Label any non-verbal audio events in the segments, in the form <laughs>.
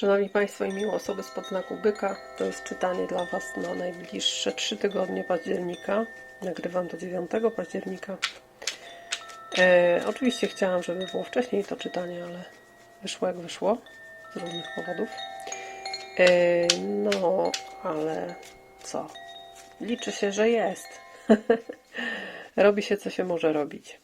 Szanowni Państwo i miłe osoby spod znaku byka, to jest czytanie dla Was na najbliższe 3 tygodnie października. Nagrywam do 9 października. E, oczywiście chciałam, żeby było wcześniej to czytanie, ale wyszło jak wyszło z różnych powodów. E, no, ale co? Liczy się, że jest. <laughs> Robi się, co się może robić.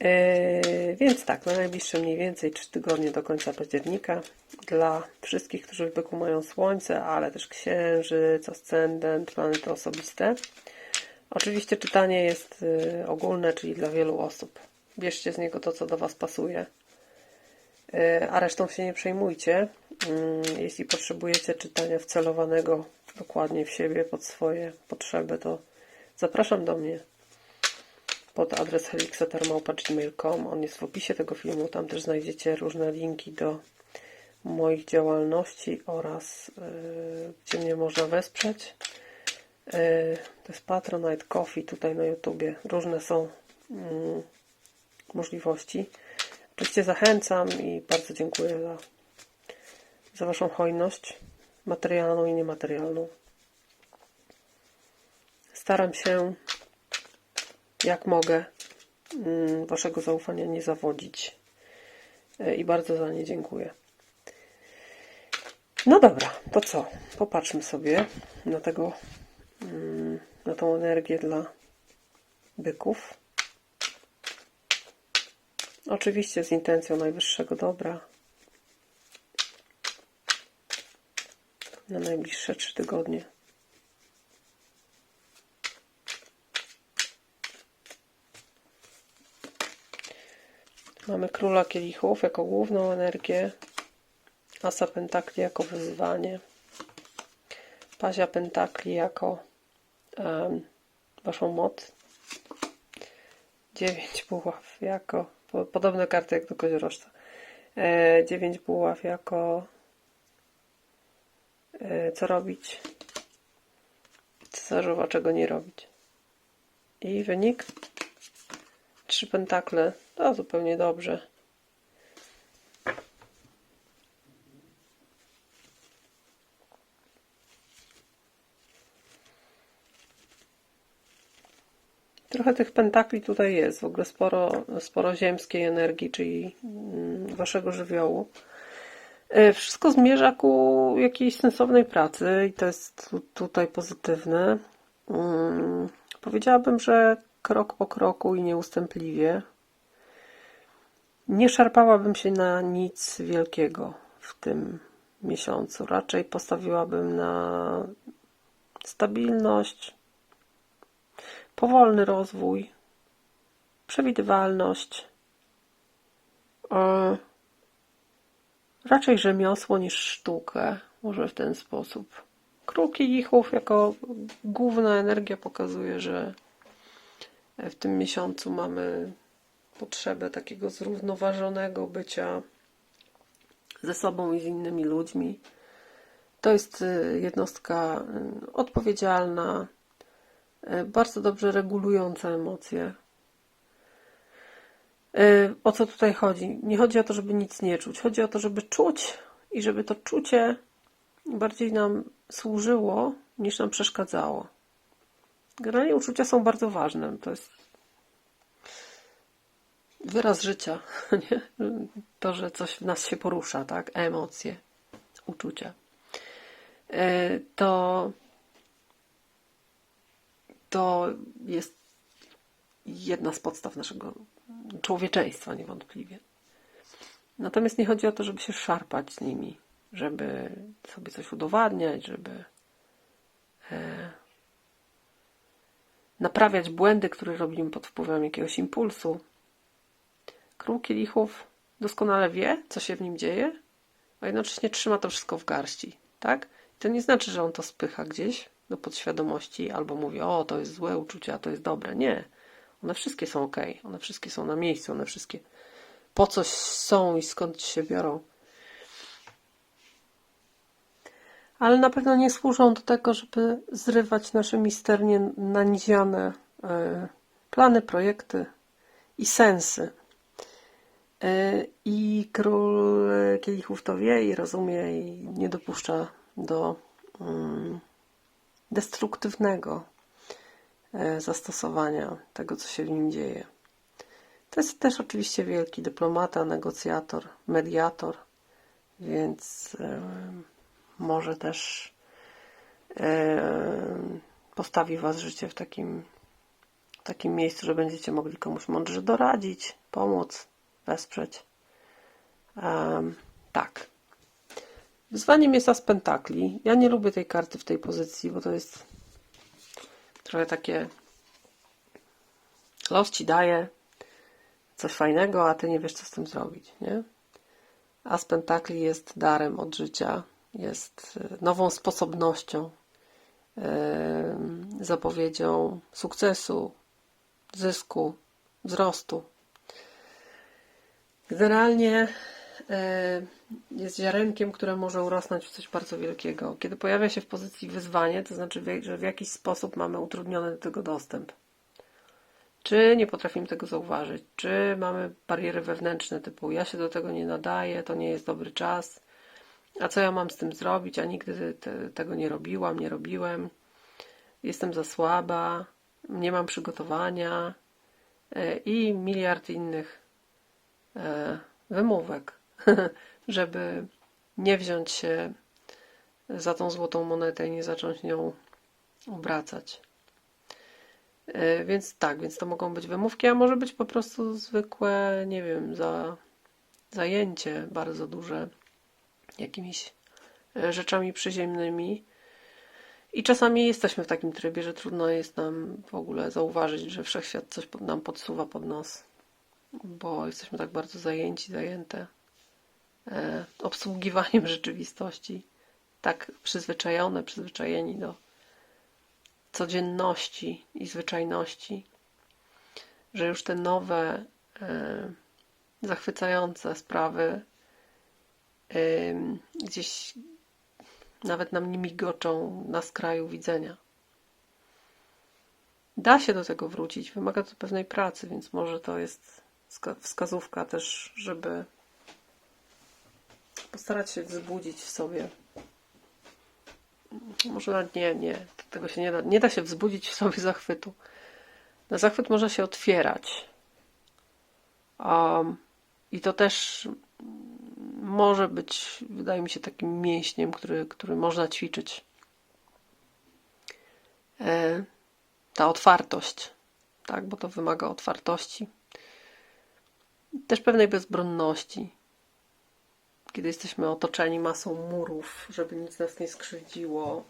Yy, więc tak, na najbliższe mniej więcej 3 tygodnie do końca października dla wszystkich, którzy w byku mają słońce, ale też księżyc, ascendent, planety osobiste. Oczywiście czytanie jest yy, ogólne, czyli dla wielu osób. Bierzcie z niego to, co do Was pasuje, yy, a resztą się nie przejmujcie. Yy, Jeśli potrzebujecie czytania wcelowanego dokładnie w siebie, pod swoje potrzeby, to zapraszam do mnie pod adres helixetermałpa.gmail.com. On jest w opisie tego filmu. Tam też znajdziecie różne linki do moich działalności oraz yy, gdzie mnie można wesprzeć. Yy, to jest Patronite, Coffee tutaj na YouTubie. Różne są yy, możliwości. Oczywiście zachęcam i bardzo dziękuję za, za Waszą hojność materialną i niematerialną. Staram się jak mogę mm, Waszego zaufania nie zawodzić. E, I bardzo za nie dziękuję. No dobra, to co? Popatrzmy sobie na tego, mm, na tą energię dla byków. Oczywiście z intencją najwyższego dobra. Na najbliższe trzy tygodnie. Mamy króla kielichów jako główną energię, asa pentakli jako wyzwanie, pazia pentakli jako um, waszą moc, dziewięć buław jako, po, podobne karty jak do koziorożca, e, dziewięć buław jako e, co robić, cesarzowa czego nie robić. I wynik trzy pentakle to zupełnie dobrze. Trochę tych pentakli tutaj jest, w ogóle sporo, sporo ziemskiej energii, czyli mm, waszego żywiołu. E, Wszystko zmierza ku jakiejś sensownej pracy i to jest tu, tutaj pozytywne. Mm, Powiedziałabym, że krok po kroku i nieustępliwie. Nie szarpałabym się na nic wielkiego w tym miesiącu. Raczej postawiłabym na stabilność, powolny rozwój, przewidywalność. Raczej rzemiosło niż sztukę, może w ten sposób. Król kielichów jako główna energia pokazuje, że w tym miesiącu mamy potrzebę takiego zrównoważonego bycia ze sobą i z innymi ludźmi. To jest y, jednostka y, odpowiedzialna, y, bardzo dobrze regulująca emocje. O co tutaj chodzi? Nie chodzi o to, żeby nic nie czuć. Chodzi o to, żeby czuć i żeby to czucie bardziej nam służyło niż nam przeszkadzało. Generalnie uczucia są bardzo ważne. To jest wyraz życia, <laughs> nie? To, że coś w nas się porusza, tak? Emocje, uczucia. E, To, to jest jedna z podstaw naszego człowieczeństwa, niewątpliwie. Natomiast nie chodzi o to, żeby się szarpać z nimi, żeby sobie coś udowadniać, żeby e, naprawiać błędy, które robimy pod wpływem jakiegoś impulsu. Król kielichów doskonale wie, co się w nim dzieje, a jednocześnie trzyma to wszystko w garści, tak? I to nie znaczy, że on to spycha gdzieś do podświadomości albo mówi, o, to jest złe uczucie, a to jest dobre. Nie. One wszystkie są ok, one wszystkie są na miejscu, one wszystkie po coś są i skąd się biorą. Ale na pewno nie służą do tego, żeby zrywać nasze misternie naniziane e, plany, projekty i sensy. Y, I król kielichów to wie i rozumie i nie dopuszcza do mm, destruktywnego e, zastosowania tego, co się w nim dzieje. To jest też oczywiście wielki dyplomata, negocjator, mediator, więc e, może też e, postawi Was życie w takim, takim miejscu, że będziecie mogli komuś mądrze doradzić, pomóc, wesprzeć. Tak. Wyzwaniem jest as pentakli. Ja nie lubię tej karty w tej pozycji, bo to jest trochę takie los ci daje coś fajnego, a ty nie wiesz, co z tym zrobić, nie? As pentakli jest darem od życia, jest e, nową sposobnością, zapowiedzią sukcesu, zysku, wzrostu. Generalnie e, jest ziarenkiem, które może urosnąć w coś bardzo wielkiego. Kiedy pojawia się w pozycji wyzwanie, to znaczy, że w jakiś sposób mamy utrudniony do tego dostęp. Czy nie potrafimy tego zauważyć, czy mamy bariery wewnętrzne typu ja się do tego nie nadaję, to nie jest dobry czas, a co ja mam z tym zrobić, a nigdy te, tego nie robiłam, nie robiłem, jestem za słaba, nie mam przygotowania e, i miliard innych e, wymówek, <laughs> żeby nie wziąć się za tą złotą monetę i nie zacząć nią obracać. E, Więc tak, więc to mogą być wymówki, a może być po prostu zwykłe, nie wiem, za, zajęcie bardzo duże jakimiś e, rzeczami przyziemnymi. I czasami jesteśmy w takim trybie, że trudno jest nam w ogóle zauważyć, że wszechświat coś nam podsuwa pod nos, bo jesteśmy tak bardzo zajęci, zajęte e, obsługiwaniem <laughs> rzeczywistości, tak przyzwyczajone, przyzwyczajeni do codzienności i zwyczajności, że już te nowe, e, zachwycające sprawy gdzieś nawet nam nie migoczą na skraju widzenia. Da się do tego wrócić, wymaga to pewnej pracy, więc może to jest wska- wskazówka też, żeby postarać się wzbudzić w sobie może nawet nie, nie, tego się nie da, nie da się wzbudzić w sobie zachwytu. Na zachwyt można się otwierać. Um, I to też może być, wydaje mi się, takim mięśniem, który, który można ćwiczyć. E, ta otwartość, tak, bo to wymaga otwartości. Też pewnej bezbronności kiedy jesteśmy otoczeni masą murów, żeby nic nas nie skrzywdziło,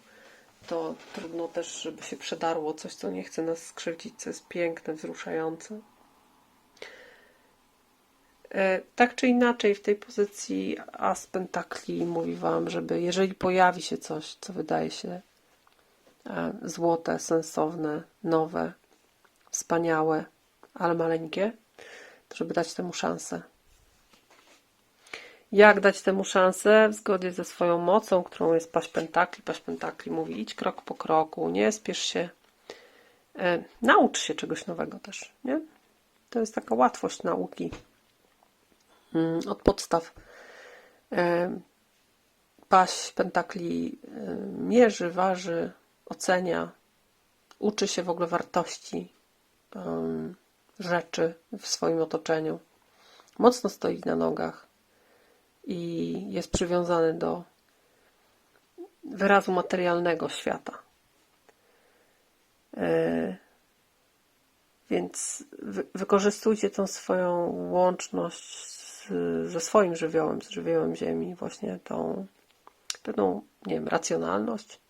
to trudno też, żeby się przedarło coś, co nie chce nas skrzywdzić, co jest piękne, wzruszające. E, Tak czy inaczej, w tej pozycji As Pentakli mówi Wam, żeby jeżeli pojawi się coś, co wydaje się e, złote, sensowne, nowe, wspaniałe, ale maleńkie, to żeby dać temu szansę. Jak dać temu szansę? W zgodzie ze swoją mocą, którą jest paść pentakli. Paść pentakli mówi idź krok po kroku, nie spiesz się. E, naucz się czegoś nowego też, nie? To jest taka łatwość nauki od podstaw. E, paść pentakli e, mierzy, waży, ocenia, uczy się w ogóle wartości em, rzeczy w swoim otoczeniu. Mocno stoi na nogach i jest przywiązany do wyrazu materialnego świata. E, Więc wy, wykorzystujcie tą swoją łączność ze swoim żywiołem, z żywiołem Ziemi, właśnie tą pewną, nie wiem, racjonalność,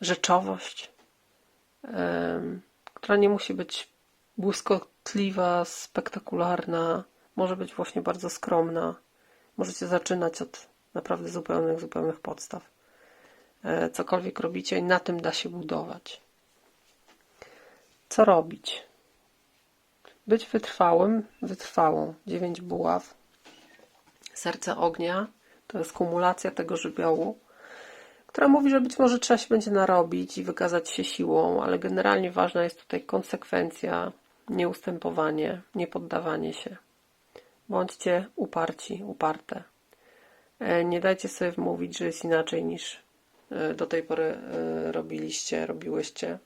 rzeczowość, która nie musi być błyskotliwa, spektakularna, może być właśnie bardzo skromna. Możecie zaczynać od naprawdę zupełnych, zupełnych podstaw. E, Cokolwiek robicie i na tym da się budować. Co robić? Być wytrwałym, wytrwałą. Dziewięć buław. Serce ognia to jest kumulacja tego żywiołu, która mówi, że być może trzeba się będzie narobić i wykazać się siłą, ale generalnie ważna jest tutaj konsekwencja, nieustępowanie, niepoddawanie się Bądźcie uparci, uparte. E, Nie dajcie sobie wmówić, że jest inaczej niż e, do tej pory e, robiliście, robiłyście.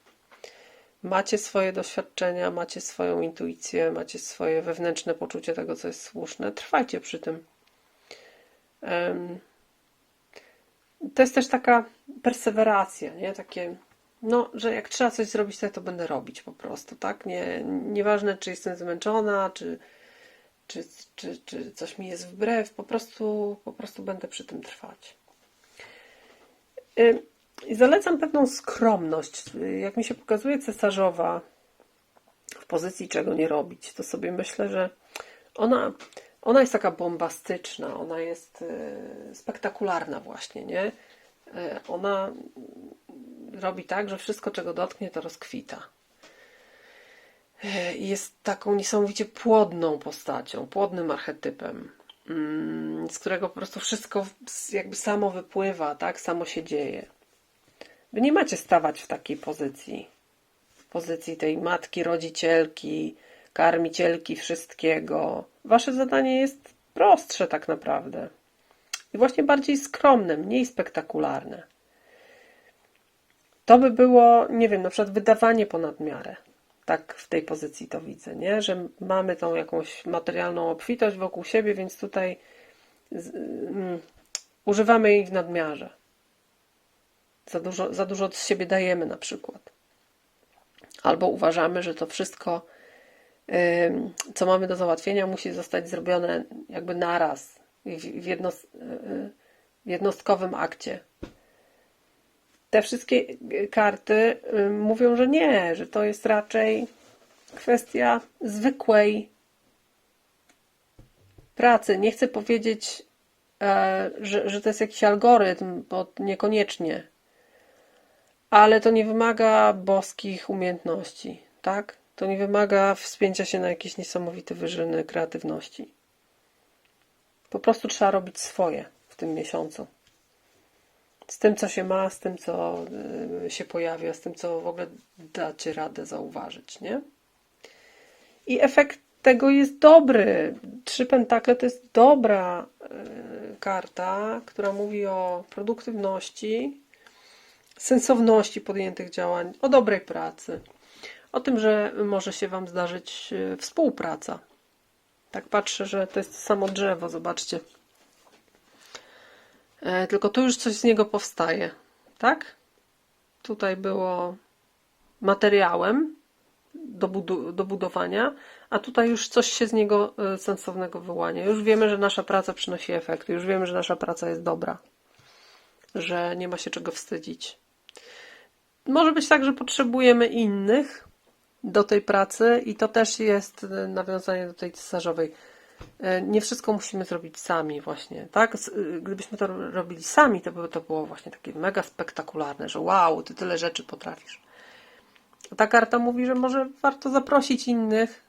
Macie swoje doświadczenia, macie swoją intuicję, macie swoje wewnętrzne poczucie tego, co jest słuszne. Trwajcie przy tym. To jest też taka perseweracja, nie? Takie, no, że jak trzeba coś zrobić, to ja to będę robić po prostu, tak? Nie, nieważne, czy jestem zmęczona, czy, czy, czy, czy coś mi jest wbrew, po prostu, po prostu będę przy tym trwać. I zalecam pewną skromność. Jak mi się pokazuje cesarzowa w pozycji czego nie robić, to sobie myślę, że ona, ona jest taka bombastyczna, ona jest y, spektakularna właśnie, nie? Y, Ona robi tak, że wszystko czego dotknie to rozkwita. Y, Jest taką niesamowicie płodną postacią, płodnym archetypem, mm, z którego po prostu wszystko jakby samo wypływa, tak? Samo się dzieje. Wy nie macie stawać w takiej pozycji. Pozycji tej matki, rodzicielki, karmicielki wszystkiego. Wasze zadanie jest prostsze tak naprawdę. I właśnie bardziej skromne, mniej spektakularne. To by było, nie wiem, na przykład wydawanie ponad miarę. Tak w tej pozycji to widzę, nie? Że mamy tą jakąś materialną obfitość wokół siebie, więc tutaj z, mm, używamy jej w nadmiarze. Za dużo, za dużo od siebie dajemy na przykład. Albo uważamy, że to wszystko, co mamy do załatwienia, musi zostać zrobione jakby naraz, w, w, yy, w jednostkowym akcie. Te wszystkie karty y, mówią, że nie, że to jest raczej kwestia zwykłej pracy. Nie chcę powiedzieć, e, że, że to jest jakiś algorytm, bo niekoniecznie. Ale to nie wymaga boskich umiejętności, tak? To nie wymaga wspięcia się na jakieś niesamowite wyżyny kreatywności. Po prostu trzeba robić swoje w tym miesiącu. Z tym, co się ma, z tym, co y, się pojawia, z tym, co w ogóle dacie radę zauważyć, nie? I efekt tego jest dobry. Trzy pentakle to jest dobra y, karta, która mówi o produktywności, sensowności podjętych działań, o dobrej pracy, o tym, że może się Wam zdarzyć y, współpraca. Tak patrzę, że to jest samo drzewo, zobaczcie. E, Tylko tu już coś z niego powstaje, tak? Tutaj było materiałem do, budu- do budowania, a tutaj już coś się z niego e, sensownego wyłania. Już wiemy, że nasza praca przynosi efekty, już wiemy, że nasza praca jest dobra, że nie ma się czego wstydzić. Może być tak, że potrzebujemy innych do tej pracy i to też jest e, nawiązanie do tej cesarzowej. E, Nie wszystko musimy zrobić sami właśnie, tak? Y, Gdybyśmy to ro- robili sami, to by to było właśnie takie mega spektakularne, że wow, ty tyle rzeczy potrafisz. Ta karta mówi, że może warto zaprosić innych,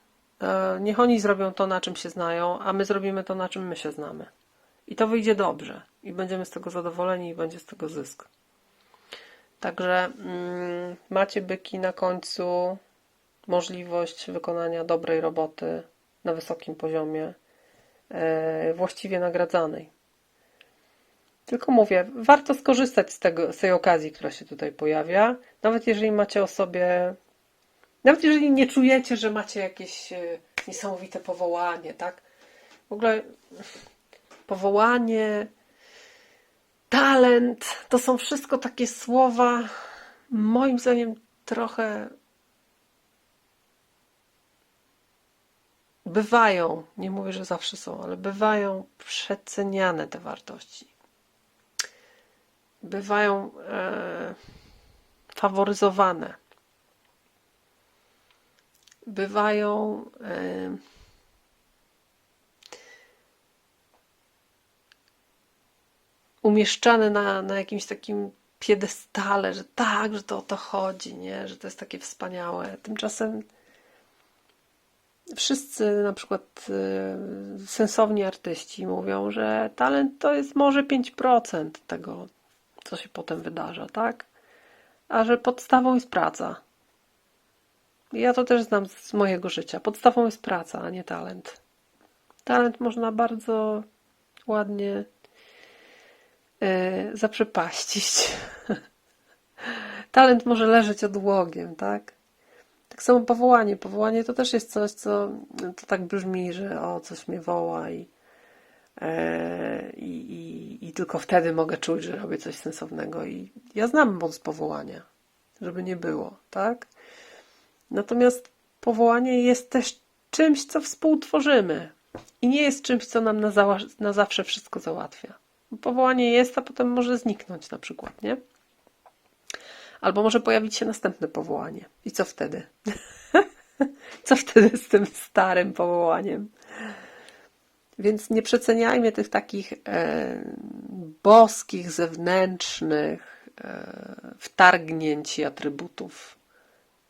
niech oni zrobią to, na czym się znają, a my zrobimy to, na czym my się znamy. I to wyjdzie dobrze i będziemy z tego zadowoleni i będzie z tego zysk. Także mm, macie byki na końcu możliwość wykonania dobrej roboty na wysokim poziomie, e, właściwie nagradzanej. Tylko mówię, warto skorzystać z, tego, z tej okazji, która się tutaj pojawia, nawet jeżeli macie o sobie, nawet jeżeli nie czujecie, że macie jakieś e, niesamowite powołanie, tak? W ogóle powołanie, talent, to są wszystko takie słowa, moim zdaniem trochę bywają, nie mówię, że zawsze są, ale bywają przeceniane te wartości. Bywają e, faworyzowane. Bywają e, umieszczane na, na jakimś takim piedestale, że tak, że to o to chodzi, nie? że to jest takie wspaniałe. Tymczasem wszyscy na przykład y, sensowni artyści mówią, że talent to jest może 5% tego, co się potem wydarza, tak? A że podstawą jest praca. Ja to też znam z mojego życia. Podstawą jest praca, a nie talent. Talent można bardzo ładnie e, zaprzepaścić. <laughs> Talent może leżeć odłogiem, tak? Tak samo powołanie. Powołanie to też jest coś, co to tak brzmi, że o, coś mnie woła i, e, i, i, i tylko wtedy mogę czuć, że robię coś sensownego. I ja znam moc powołania, żeby nie było, tak? Natomiast powołanie jest też czymś, co współtworzymy i nie jest czymś, co nam na, na zawsze wszystko załatwia. Powołanie jest, a potem może zniknąć na przykład, nie? Albo może pojawić się następne powołanie. I co wtedy? <laughs> co wtedy z tym starym powołaniem? Więc nie przeceniajmy tych takich e, boskich, zewnętrznych e, wtargnięć i atrybutów.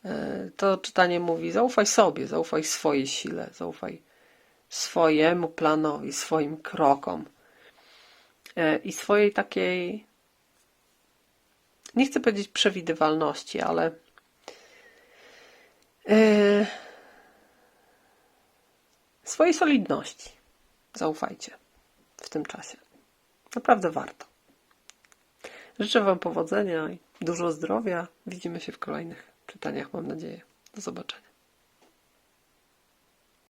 E, to czytanie mówi: zaufaj sobie, zaufaj swojej sile, zaufaj swojemu planowi, swoim krokom e, i swojej takiej nie chcę powiedzieć przewidywalności, ale e, swojej solidności. Zaufajcie w tym czasie. Naprawdę warto. Życzę Wam powodzenia i dużo zdrowia. Widzimy się w kolejnych czytaniach, mam nadzieję. Do zobaczenia.